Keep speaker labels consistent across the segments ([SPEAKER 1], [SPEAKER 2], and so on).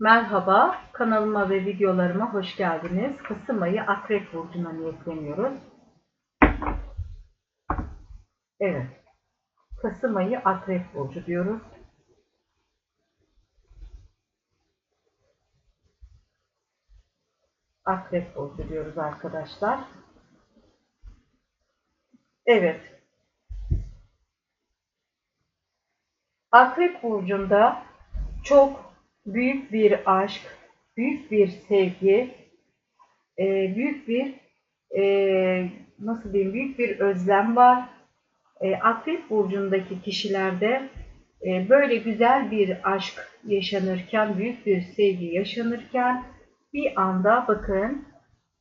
[SPEAKER 1] Merhaba, kanalıma ve videolarıma hoş geldiniz. Kasım ayı Akrep Burcu'na niyetleniyoruz. Evet, Kasım ayı Akrep Burcu diyoruz. Akrep Burcu diyoruz arkadaşlar. Evet. Akrep Burcu'nda çok büyük bir aşk, büyük bir sevgi, e, büyük bir e, nasıl diyeyim büyük bir özlem var. E, Akrep burcundaki kişilerde e, böyle güzel bir aşk yaşanırken, büyük bir sevgi yaşanırken bir anda bakın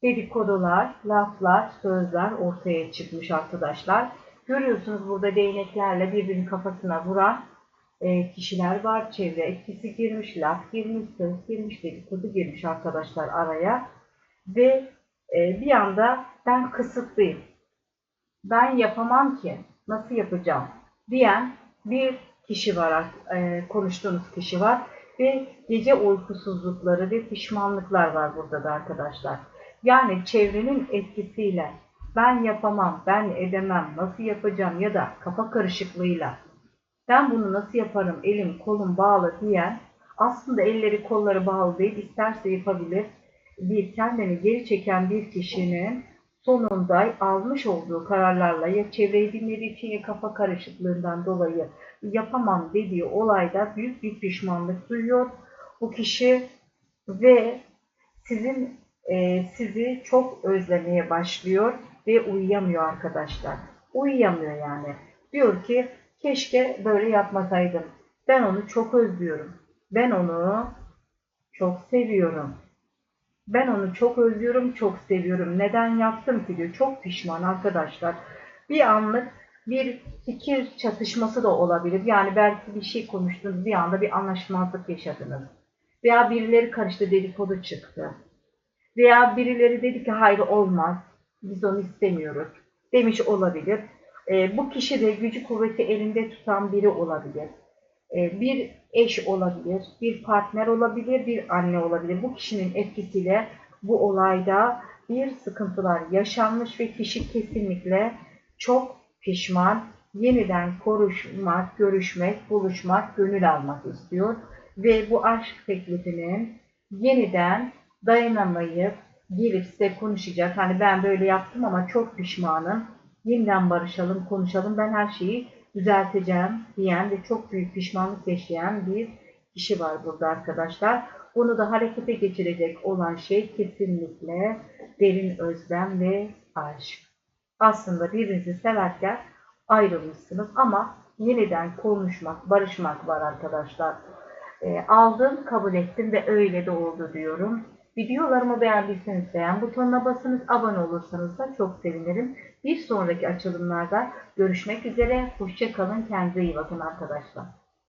[SPEAKER 1] dedikodular, laflar, sözler ortaya çıkmış arkadaşlar. Görüyorsunuz burada değneklerle birbirinin kafasına vuran e, kişiler var. Çevre etkisi girmiş, laf girmiş, söz girmiş, dedikodu girmiş arkadaşlar araya. Ve e, bir anda ben kısıtlıyım. Ben yapamam ki. Nasıl yapacağım? Diyen bir kişi var, e, konuştuğunuz kişi var. Ve gece uykusuzlukları ve pişmanlıklar var burada da arkadaşlar. Yani çevrenin etkisiyle ben yapamam, ben edemem, nasıl yapacağım ya da kafa karışıklığıyla ben bunu nasıl yaparım, elim kolum bağlı diyen aslında elleri kolları bağlı değil, isterse yapabilir. Bir kendini geri çeken bir kişinin sonunda almış olduğu kararlarla ya çevreyi dinlediği için ya kafa karışıklığından dolayı yapamam dediği olayda büyük bir pişmanlık duyuyor bu kişi ve sizin e, sizi çok özlemeye başlıyor ve uyuyamıyor arkadaşlar. Uyuyamıyor yani. Diyor ki Keşke böyle yapmasaydım. Ben onu çok özlüyorum. Ben onu çok seviyorum. Ben onu çok özlüyorum, çok seviyorum. Neden yaptım ki diyor. Çok pişman arkadaşlar. Bir anlık bir fikir çatışması da olabilir. Yani belki bir şey konuştunuz, bir anda bir anlaşmazlık yaşadınız. Veya birileri karıştı, dedikodu çıktı. Veya birileri dedi ki hayır olmaz, biz onu istemiyoruz demiş olabilir. E, bu kişi de gücü kuvveti elinde tutan biri olabilir. E, bir eş olabilir, bir partner olabilir, bir anne olabilir. Bu kişinin etkisiyle bu olayda bir sıkıntılar yaşanmış ve kişi kesinlikle çok pişman, yeniden konuşmak, görüşmek, buluşmak, gönül almak istiyor. Ve bu aşk teklifinin yeniden dayanamayıp gelip size konuşacak. Hani ben böyle yaptım ama çok pişmanım yeniden barışalım, konuşalım, ben her şeyi düzelteceğim diyen ve çok büyük pişmanlık yaşayan bir kişi var burada arkadaşlar. Bunu da harekete geçirecek olan şey kesinlikle derin özlem ve aşk. Aslında birbirinizi severken ayrılmışsınız ama yeniden konuşmak, barışmak var arkadaşlar. E, aldım, kabul ettim ve öyle de oldu diyorum. Videolarımı beğendiyseniz beğen butonuna basınız. Abone olursanız da çok sevinirim. Bir sonraki açılımlarda görüşmek üzere. Hoşçakalın. Kendinize iyi bakın arkadaşlar.